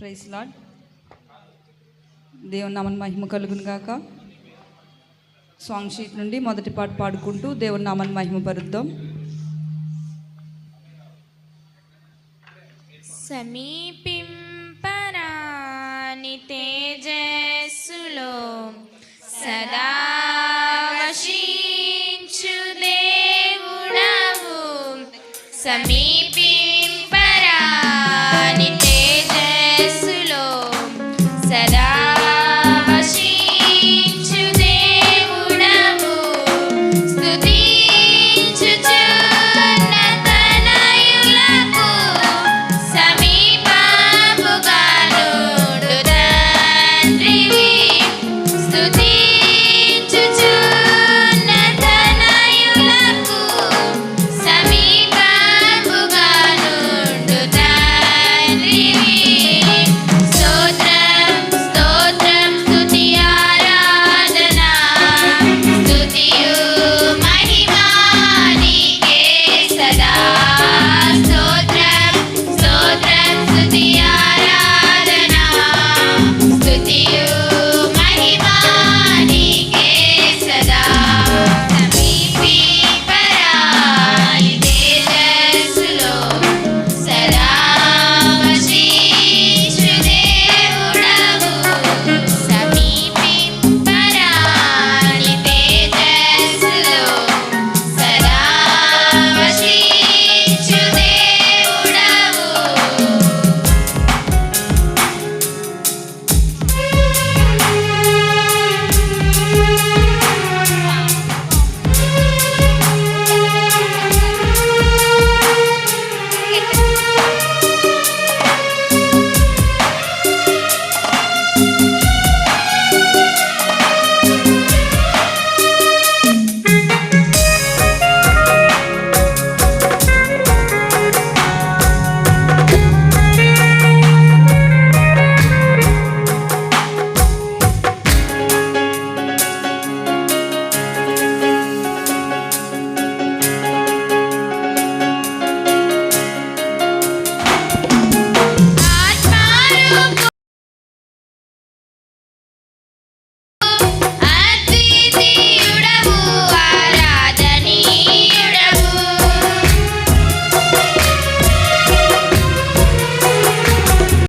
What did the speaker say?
Price lord. దేవుని నామని మహిమ కలుగును గాక. సాంగ్ షీట్ నుండి మొదటి పాట పాడుకుంటూ దేవుని నామని మహిమ పరుద్దాం. సమీపింపరాని తేజస్సులో సదా వశించు దేవుడవు. సమీపి Yeah.